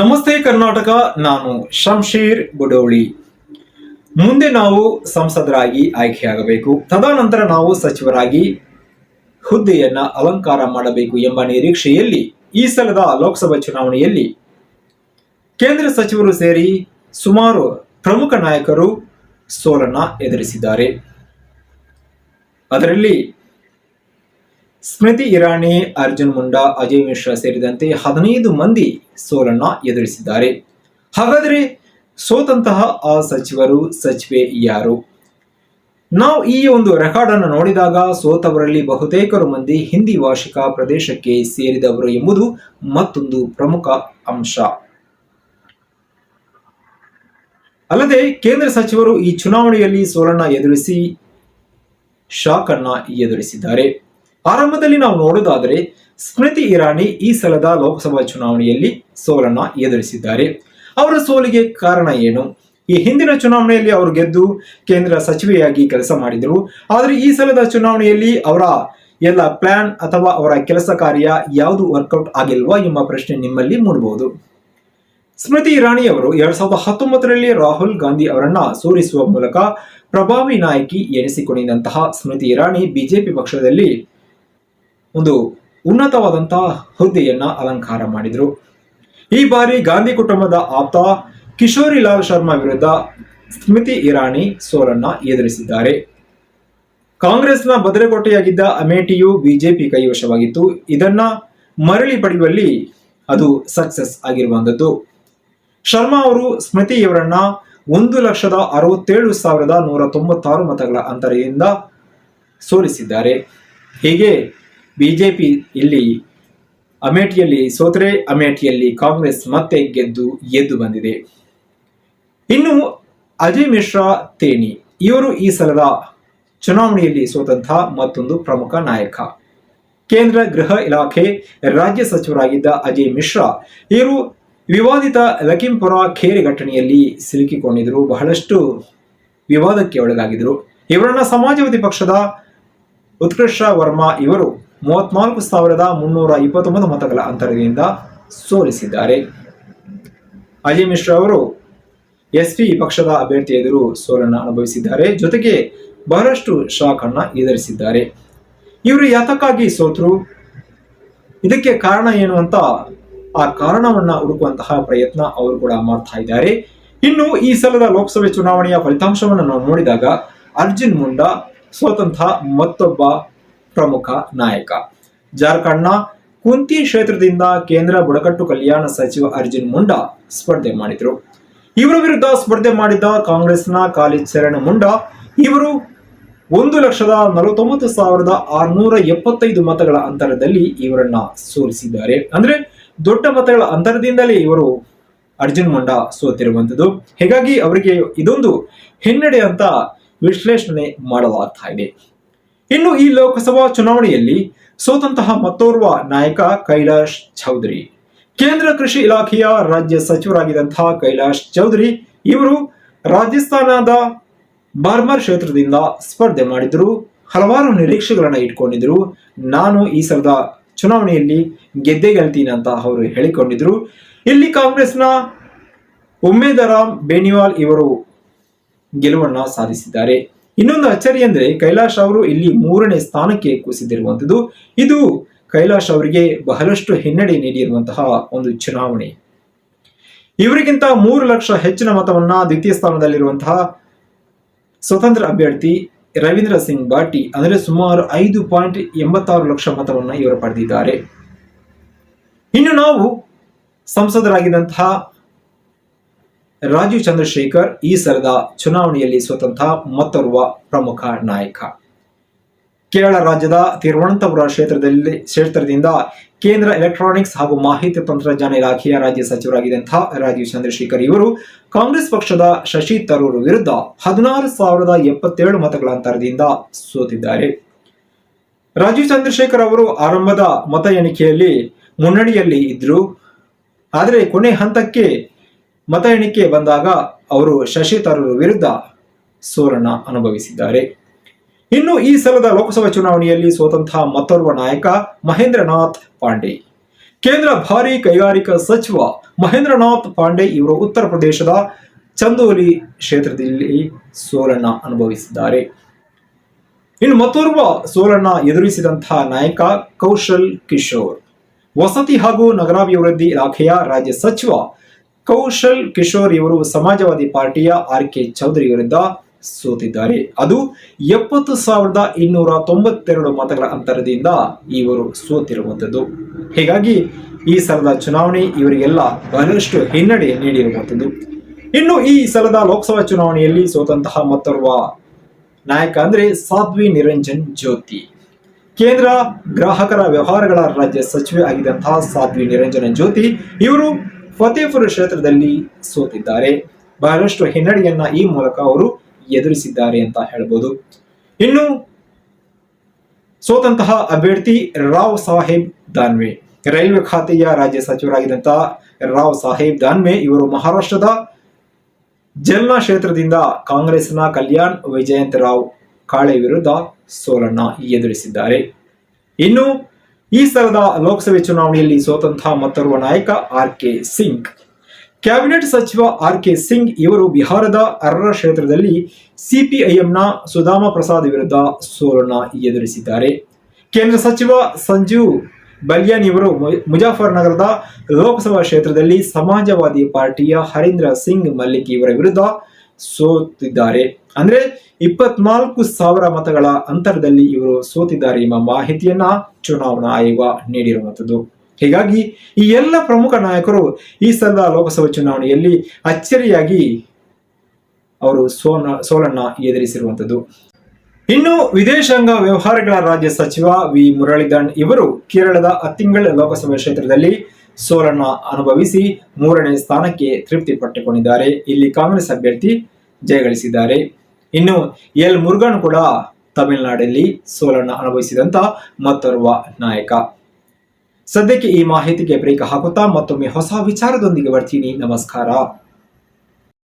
ನಮಸ್ತೆ ಕರ್ನಾಟಕ, ನಾನು ಶಂಶೀರ್ ಬುಡೋಳಿ. ಮುಂದೆ ನಾವು ಸಂಸದರಾಗಿ ಆಯ್ಕೆಯಾಗಬೇಕು. ತದನಂತರ ನಾವು ಸಚಿವರಾಗಿ ಹುದ್ದೆಯನ್ನ ಅಲಂಕಾರ ಮಾಡಬೇಕು ಎಂಬ ನಿರೀಕ್ಷೆಯಲ್ಲಿ ಈ ಸಲದ ಲೋಕಸಭಾ ಚುನಾವಣೆಯಲ್ಲಿ ಕೇಂದ್ರ ಸಚಿವರು ಸೇರಿ ಸುಮಾರು ಪ್ರಮುಖ ನಾಯಕರು ಸೋಲನ್ನ ಎದುರಿಸಿದ್ದಾರೆ. ಅದರಲ್ಲಿ ಸ್ಮೃತಿ ಇರಾನಿ, ಅರ್ಜುನ್ ಮುಂಡಾ, ಅಜಯ್ ಮಿಶ್ರಾ ಸೇರಿದಂತೆ ಹದಿನೈದು ಮಂದಿ ಸೋಲನ್ನ ಎದುರಿಸಿದ್ದಾರೆ. ಹಾಗಾದರೆ ಸೋತಂತಹ ಆ ಸಚಿವರು, ಸಚಿವೆ ಯಾರು? ನಾವು ಈ ಒಂದು ರೆಕಾರ್ಡ್ ಅನ್ನು ನೋಡಿದಾಗ ಸೋತವರಲ್ಲಿ ಬಹುತೇಕರು ಮಂದಿ ಹಿಂದಿ ಭಾಷಿಕ ಪ್ರದೇಶಕ್ಕೆ ಸೇರಿದವರು ಎಂಬುದು ಮತ್ತೊಂದು ಪ್ರಮುಖ ಅಂಶ. ಅಲ್ಲದೆ ಕೇಂದ್ರ ಸಚಿವರು ಈ ಚುನಾವಣೆಯಲ್ಲಿ ಸೋಲನ್ನ ಎದುರಿಸಿ ಶಾಕನ್ನ ಎದುರಿಸಿದ್ದಾರೆ. ಆರಂಭದಲ್ಲಿ ನಾವು ನೋಡೋದಾದರೆ ಸ್ಮೃತಿ ಇರಾನಿ ಈ ಸಲದ ಲೋಕಸಭಾ ಚುನಾವಣೆಯಲ್ಲಿ ಸೋಲನ್ನ ಎದುರಿಸಿದ್ದಾರೆ. ಅವರ ಸೋಲಿಗೆ ಕಾರಣ ಏನು? ಈ ಹಿಂದಿನ ಚುನಾವಣೆಯಲ್ಲಿ ಅವರು ಗೆದ್ದು ಕೇಂದ್ರ ಸಚಿವೆಯಾಗಿ ಕೆಲಸ ಮಾಡಿದರು. ಆದರೆ ಈ ಸಲದ ಚುನಾವಣೆಯಲ್ಲಿ ಅವರ ಎಲ್ಲ ಪ್ಲಾನ್ ಅಥವಾ ಅವರ ಕೆಲಸ ಕಾರ್ಯ ಯಾವುದು ವರ್ಕೌಟ್ ಆಗಿಲ್ವಾ ಎಂಬ ಪ್ರಶ್ನೆ ನಿಮ್ಮಲ್ಲಿ ಮೂಡಬಹುದು. ಸ್ಮೃತಿ ಇರಾನಿ ಅವರು ಎರಡ್ ಸಾವಿರದ ಹತ್ತೊಂಬತ್ತರಲ್ಲಿ ರಾಹುಲ್ ಗಾಂಧಿ ಅವರನ್ನ ಸೋಲಿಸುವ ಮೂಲಕ ಪ್ರಭಾವಿ ನಾಯಕಿ ಎನಿಸಿಕೊಂಡಿದ್ದಂತಹ ಸ್ಮೃತಿ ಇರಾನಿ ಬಿಜೆಪಿ ಪಕ್ಷದಲ್ಲಿ ಒಂದು ಉನ್ನತವಾದಂತಹ ಹುದ್ದೆಯನ್ನ ಅಲಂಕಾರ ಮಾಡಿದರು. ಈ ಬಾರಿ ಗಾಂಧಿ ಕುಟುಂಬದ ಆಪ್ತ ಕಿಶೋರಿ ಲಾಲ್ ಶರ್ಮಾ ವಿರುದ್ಧ ಸ್ಮೃತಿ ಇರಾನಿ ಸೋಲನ್ನ ಎದುರಿಸಿದ್ದಾರೆ. ಕಾಂಗ್ರೆಸ್ನ ಭದ್ರಕೋಟೆಯಾಗಿದ್ದ ಅಮೇಠಿಯು ಬಿಜೆಪಿ ಕೈವಶವಾಗಿತ್ತು. ಇದನ್ನ ಮರಳಿ ಪಡೆಯುವಲ್ಲಿ ಅದು ಸಕ್ಸಸ್ ಆಗಿರುವಂಥದ್ದು ಶರ್ಮಾ ಅವರು ಸ್ಮೃತಿ ಇವರನ್ನ ಒಂದು ಲಕ್ಷದ ಅರವತ್ತೇಳು ಸಾವಿರದ ನೂರ ತೊಂಬತ್ತಾರು ಮತಗಳ ಅಂತರದಿಂದ ಸೋಲಿಸಿದ್ದಾರೆ. ಹೀಗೆ ಬಿಜೆಪಿ ಇಲ್ಲಿ ಅಮೇಠಿಯಲ್ಲಿ, ಸೋತರೆ ಅಮೇಠಿಯಲ್ಲಿ ಕಾಂಗ್ರೆಸ್ ಮತ್ತೆ ಗೆದ್ದು, ಎದ್ದು ಬಂದಿದೆ. ಇನ್ನು ಅಜಯ್ ಮಿಶ್ರಾ ತೇನಿ ಇವರು ಈ ಸಲದ ಚುನಾವಣೆಯಲ್ಲಿ ಸೋತಂತಹ ಮತ್ತೊಂದು ಪ್ರಮುಖ ನಾಯಕ. ಕೇಂದ್ರ ಗೃಹ ಇಲಾಖೆ ರಾಜ್ಯ ಸಚಿವರಾಗಿದ್ದ ಅಜಯ್ ಮಿಶ್ರಾ ಇವರು ವಿವಾದಿತ ಲಖೀಂಪುರ ಖೇರಿ ಘಟನೆಯಲ್ಲಿ ಸಿಲುಕಿಕೊಂಡಿದ್ದರು. ಬಹಳಷ್ಟು ವಿವಾದಕ್ಕೆ ಒಳಗಾಗಿದ್ದರು. ಇವರನ್ನ ಸಮಾಜವಾದಿ ಪಕ್ಷದ ಉತ್ಕೃಷ್ಟ ವರ್ಮಾ ಇವರು ಮೂವತ್ನಾಲ್ಕು ಸಾವಿರದ ಮುನ್ನೂರ ಇಪ್ಪತ್ತೊಂಬತ್ತು ಮತಗಳ ಅಂತರದಿಂದ ಸೋಲಿಸಿದ್ದಾರೆ. ಅಜಯ್ ಮಿಶ್ರಾ ಅವರು ಎಸ್ಪಿ ಪಕ್ಷದ ಅಭ್ಯರ್ಥಿ ಎದುರು ಸೋಲನ್ನು ಅನುಭವಿಸಿದ್ದಾರೆ. ಜೊತೆಗೆ ಬಹಳಷ್ಟು ಶಾಕ್ ಎದುರಿಸಿದ್ದಾರೆ. ಇವರು ಯಾತಕ್ಕಾಗಿ ಸೋತರು? ಇದಕ್ಕೆ ಕಾರಣ ಏನು ಅಂತ ಆ ಕಾರಣವನ್ನ ಹುಡುಕುವಂತಹ ಪ್ರಯತ್ನ ಅವರು ಕೂಡ ಮಾಡ್ತಾ ಇದ್ದಾರೆ. ಇನ್ನು ಈ ಸಲದ ಲೋಕಸಭೆ ಚುನಾವಣೆಯ ಫಲಿತಾಂಶವನ್ನು ನಾವು ನೋಡಿದಾಗ ಅರ್ಜುನ್ ಮುಂಡಾ ಸೋತಂತಹ ಮತ್ತೊಬ್ಬ ಪ್ರಮುಖ ನಾಯಕ. ಜಾರ್ಖಂಡ್ನ ಕುಂತಿ ಕ್ಷೇತ್ರದಿಂದ ಕೇಂದ್ರ ಬುಡಕಟ್ಟು ಕಲ್ಯಾಣ ಸಚಿವ ಅರ್ಜುನ್ ಮುಂಡಾ ಸ್ಪರ್ಧೆ ಮಾಡಿದರು. ಇವರ ವಿರುದ್ಧ ಸ್ಪರ್ಧೆ ಮಾಡಿದ್ದ ಕಾಂಗ್ರೆಸ್ನ ಕಾಲಿದ್ ಚರಣ್ ಮುಂಡಾ ಇವರು ಒಂದು ಲಕ್ಷದ ನಲವತ್ತೊಂಬತ್ತು ಸಾವಿರದ ಆರುನೂರ ಎಪ್ಪತ್ತೈದು ಮತಗಳ ಅಂತರದಲ್ಲಿ ಇವರನ್ನ ಸೋಲಿಸಿದ್ದಾರೆ. ಅಂದ್ರೆ ದೊಡ್ಡ ಮತಗಳ ಅಂತರದಿಂದಲೇ ಇವರು ಅರ್ಜುನ್ ಮುಂಡಾ ಸೋತಿರುವಂತದ್ದು ಹೀಗಾಗಿ ಅವರಿಗೆ ಇದೊಂದು ಹಿನ್ನಡೆ ಅಂತ ವಿಶ್ಲೇಷಣೆ ಮಾಡಲಾಗ್ತಾ ಇದೆ. ಇನ್ನು ಈ ಲೋಕಸಭಾ ಚುನಾವಣೆಯಲ್ಲಿ ಸೋತಂತಹ ಮತ್ತೋರ್ವ ನಾಯಕ ಕೈಲಾಶ್ ಚೌಧರಿ, ಕೇಂದ್ರ ಕೃಷಿ ಇಲಾಖೆಯ ರಾಜ್ಯ ಸಚಿವರಾಗಿದ್ದಂತಹ ಕೈಲಾಶ್ ಚೌಧರಿ ಇವರು ರಾಜಸ್ಥಾನದ ಬಾರ್ಮರ್ ಕ್ಷೇತ್ರದಿಂದ ಸ್ಪರ್ಧೆ ಮಾಡಿದ್ರು, ಹಲವಾರು ನಿರೀಕ್ಷೆಗಳನ್ನ ಇಟ್ಕೊಂಡಿದ್ರು. ನಾನು ಈ ಸಲದ ಚುನಾವಣೆಯಲ್ಲಿ ಗೆದ್ದೆ ಗೆಲ್ತೀನಿ ಅಂತ ಅವರು ಹೇಳಿಕೊಂಡಿದ್ರು. ಇಲ್ಲಿ ಕಾಂಗ್ರೆಸ್ನ ಉಮೇದರಾಮ್ ಬೇನಿವಾಲ್ ಇವರು ಗೆಲುವನ್ನ ಸಾಧಿಸಿದ್ದಾರೆ. ಇನ್ನೊಂದು ಅಚ್ಚರಿ ಅಂದ್ರೆ ಕೈಲಾಶ್ ಅವರು ಇಲ್ಲಿ ಮೂರನೇ ಸ್ಥಾನಕ್ಕೆ ಕುಸಿದಿರುವಂಥದ್ದು. ಇದು ಕೈಲಾಶ್ ಅವರಿಗೆ ಬಹಳಷ್ಟು ಹಿನ್ನಡೆ ನೀಡಿರುವಂತಹ ಒಂದು ಚುನಾವಣೆ. ಇವರಿಗಿಂತ ಮೂರು ಲಕ್ಷ ಹೆಚ್ಚಿನ ಮತವನ್ನ ದ್ವಿತೀಯ ಸ್ಥಾನದಲ್ಲಿರುವಂತಹ ಸ್ವತಂತ್ರ ಅಭ್ಯರ್ಥಿ ರವೀಂದ್ರ ಸಿಂಗ್ ಬಾಟಿ ಅಂದರೆ ಸುಮಾರು ಐದು ಪಾಯಿಂಟ್ ಎಂಬತ್ತಾರು ಲಕ್ಷ ಮತವನ್ನ ಇವರು ಪಡೆದಿದ್ದಾರೆ. ಇನ್ನು ನಾವು ಸಂಸದರಾಗಿದ್ದಂತಹ ರಾಜೀವ್ ಚಂದ್ರಶೇಖರ್ ಈ ಸಲದ ಚುನಾವಣೆಯಲ್ಲಿ ಸ್ವತಂತ್ರ ಮತ್ತೋರ್ವ ಪ್ರಮುಖ ನಾಯಕ. ಕೇರಳ ರಾಜ್ಯದ ತಿರುವನಂತಪುರ ಕ್ಷೇತ್ರದಲ್ಲಿ, ಕ್ಷೇತ್ರದಿಂದ ಕೇಂದ್ರ ಎಲೆಕ್ಟ್ರಾನಿಕ್ಸ್ ಹಾಗೂ ಮಾಹಿತಿ ತಂತ್ರಜ್ಞಾನ ಇಲಾಖೆಯ ರಾಜ್ಯ ಸಚಿವರಾಗಿದ್ದಂತಹ ರಾಜೀವ್ ಚಂದ್ರಶೇಖರ್ ಇವರು ಕಾಂಗ್ರೆಸ್ ಪಕ್ಷದ ಶಶಿ ತರೂರ್ ವಿರುದ್ಧ ಹದಿನಾರು ಸಾವಿರದ ಎಪ್ಪತ್ತೇಳು ಮತಗಳ ಅಂತರದಿಂದ ಸೋತಿದ್ದಾರೆ. ರಾಜೀವ್ ಚಂದ್ರಶೇಖರ್ ಅವರು ಆರಂಭದ ಮತ ಎಣಿಕೆಯಲ್ಲಿ ಮುನ್ನಡೆಯಲ್ಲಿ ಇದ್ರು. ಆದರೆ ಕೊನೆ ಹಂತಕ್ಕೆ ಮತ ಎಣಿಕೆ ಬಂದಾಗ ಅವರು ಶಶಿ ತರೂರ್ ವಿರುದ್ಧ ಸೋಲನ್ನ ಅನುಭವಿಸಿದ್ದಾರೆ. ಇನ್ನು ಈ ಸಲದ ಲೋಕಸಭಾ ಚುನಾವಣೆಯಲ್ಲಿ ಸೋತಂತಹ ಮತ್ತೋರ್ವ ನಾಯಕ ಮಹೇಂದ್ರನಾಥ್ ಪಾಂಡೆ. ಕೇಂದ್ರ ಭಾರಿ ಕೈಗಾರಿಕಾ ಸಚಿವ ಮಹೇಂದ್ರನಾಥ್ ಪಾಂಡೆ ಇವರು ಉತ್ತರ ಪ್ರದೇಶದ ಚಂದೋಲಿ ಕ್ಷೇತ್ರದಲ್ಲಿ ಸೋಲನ್ನ ಅನುಭವಿಸಿದ್ದಾರೆ. ಇನ್ನು ಮತ್ತೋರ್ವ ಸೋಲನ್ನ ಎದುರಿಸಿದಂತಹ ನಾಯಕ ಕೌಶಲ್ ಕಿಶೋರ್. ವಸತಿ ಹಾಗೂ ನಗರಾಭಿವೃದ್ಧಿ ಇಲಾಖೆಯ ರಾಜ್ಯ ಸಚಿವ ಕೌಶಲ್ ಕಿಶೋರ್ ಇವರು ಸಮಾಜವಾದಿ ಪಾರ್ಟಿಯ ಆರ್ ಕೆ ಚೌಧರಿ ವಿರುದ್ಧ ಸೋತಿದ್ದಾರೆ. ಅದು ಎಪ್ಪತ್ತು ಸಾವಿರದ ಇನ್ನೂರ ತೊಂಬತ್ತೆರಡು ಮತಗಳ ಅಂತರದಿಂದ ಇವರು ಸೋತಿರುವಂಥದ್ದು. ಹೀಗಾಗಿ ಈ ಸಲದ ಚುನಾವಣೆ ಇವರಿಗೆಲ್ಲ ಬಹಳಷ್ಟು ಹಿನ್ನಡೆ ನೀಡಿರುವಂಥದ್ದು. ಇನ್ನು ಈ ಸಲದ ಲೋಕಸಭಾ ಚುನಾವಣೆಯಲ್ಲಿ ಸೋತಂತಹ ಮತ್ತೊರ್ವ ನಾಯಕ ಅಂದ್ರೆ ಸಾಧ್ವಿ ನಿರಂಜನ್ ಜ್ಯೋತಿ. ಕೇಂದ್ರ ಗ್ರಾಹಕರ ವ್ಯವಹಾರಗಳ ರಾಜ್ಯ ಸಚಿವೆ ಆಗಿದ್ದಂತಹ ಸಾಧ್ವಿ ನಿರಂಜನ ಜ್ಯೋತಿ ಇವರು ಫತೇಪುರ ಕ್ಷೇತ್ರದಲ್ಲಿ ಸೋತಿದ್ದಾರೆ. ಬಹಳಷ್ಟು ಹಿನ್ನಡೆಯನ್ನ ಈ ಮೂಲಕ ಅವರು ಎದುರಿಸಿದ್ದಾರೆ ಅಂತ ಹೇಳ್ಬೋದು. ಇನ್ನು ಸೋತಂತಹ ಅಭ್ಯರ್ಥಿ ರಾವ್ ಸಾಹೇಬ್ ದಾನ್ವೆ. ರೈಲ್ವೆ ಖಾತೆಯ ರಾಜ್ಯ ಸಚಿವರಾಗಿದ್ದಂತಹ ರಾವ್ ಸಾಹೇಬ್ ದಾನ್ವೆ ಇವರು ಮಹಾರಾಷ್ಟ್ರದ ಜಲ್ನಾ ಕ್ಷೇತ್ರದಿಂದ ಕಾಂಗ್ರೆಸ್ನ ಕಲ್ಯಾಣ್ ವಿಜಯಂತ್ ರಾವ್ ಕಾಳೆ ವಿರುದ್ಧ ಸೋಲನ್ನ ಎದುರಿಸಿದ್ದಾರೆ. ಇನ್ನು ಈ ಸಲದ ಲೋಕಸಭೆ ಚುನಾವಣೆಯಲ್ಲಿ ಸೋತಂತಹ ಮತ್ತೋರ್ವ ನಾಯಕ ಆರ್ ಕೆ ಸಿಂಗ್. ಕ್ಯಾಬಿನೆಟ್ ಸಚಿವ ಆರ್ ಕೆ ಸಿಂಗ್ ಇವರು ಬಿಹಾರದ ಅರ್ರ ಕ್ಷೇತ್ರದಲ್ಲಿ ಸಿಪಿಐಎಂನ ಸುಧಾಮ ಪ್ರಸಾದ್ ವಿರುದ್ಧ ಸೋಲನ್ನ ಎದುರಿಸಿದ್ದಾರೆ. ಕೇಂದ್ರ ಸಚಿವ ಸಂಜೀವ್ ಬಲಿಯಾನ್ ಇವರು ಮುಜಾಫರ್ ನಗರದ ಲೋಕಸಭಾ ಕ್ಷೇತ್ರದಲ್ಲಿ ಸಮಾಜವಾದಿ ಪಾರ್ಟಿಯ ಹರೀಂದ್ರ ಸಿಂಗ್ ಮಲ್ಲಿಕ್ ಇವರ ವಿರುದ್ಧ ಸೋತಿದ್ದಾರೆ. ಅಂದ್ರೆ ಇಪ್ಪತ್ನಾಲ್ಕು ಸಾವಿರ ಮತಗಳ ಅಂತರದಲ್ಲಿ ಇವರು ಸೋತಿದ್ದಾರೆ ಎಂಬ ಮಾಹಿತಿಯನ್ನ ಚುನಾವಣಾ ಆಯೋಗ ನೀಡಿರುವಂಥದ್ದು. ಹೀಗಾಗಿ ಈ ಎಲ್ಲ ಪ್ರಮುಖ ನಾಯಕರು ಈ ಸಲ ಲೋಕಸಭಾ ಚುನಾವಣೆಯಲ್ಲಿ ಅಚ್ಚರಿಯಾಗಿ ಅವರು ಸೋನ, ಸೋಲನ್ನ ಎದುರಿಸಿರುವಂಥದ್ದು. ಇನ್ನು ವಿದೇಶಾಂಗ ವ್ಯವಹಾರಗಳ ರಾಜ್ಯ ಸಚಿವ ವಿ. ಮುರಳಿಧನ್ ಇವರು ಕೇರಳದ ಅತ್ತಿಂಗಳ ಲೋಕಸಭಾ ಕ್ಷೇತ್ರದಲ್ಲಿ ಸೋಲನ್ನ ಅನುಭವಿಸಿ ಮೂರನೇ ಸ್ಥಾನಕ್ಕೆ ತೃಪ್ತಿ ಪಟ್ಟುಕೊಂಡಿದ್ದಾರೆ ಇಲ್ಲಿ ಕಾಂಗ್ರೆಸ್ ಅಭ್ಯರ್ಥಿ ಜಯಗಳಿಸಿದ್ದಾರೆ. ಇನ್ನು ಎಲ್ ಮುರುಗನ್ ಕೂಡ ತಮಿಳುನಾಡಲ್ಲಿ ಸೋಲನ್ನು ಅನುಭವಿಸಿದಂತ ಮತ್ತೋರ್ವ ನಾಯಕ. ಸದ್ಯಕ್ಕೆ ಈ ಮಾಹಿತಿಗೆ ಬ್ರೇಕ್ ಹಾಕುತ್ತಾ ಮತ್ತೊಮ್ಮೆ ಹೊಸ ವಿಚಾರದೊಂದಿಗೆ ಬರ್ತೀನಿ. ನಮಸ್ಕಾರ.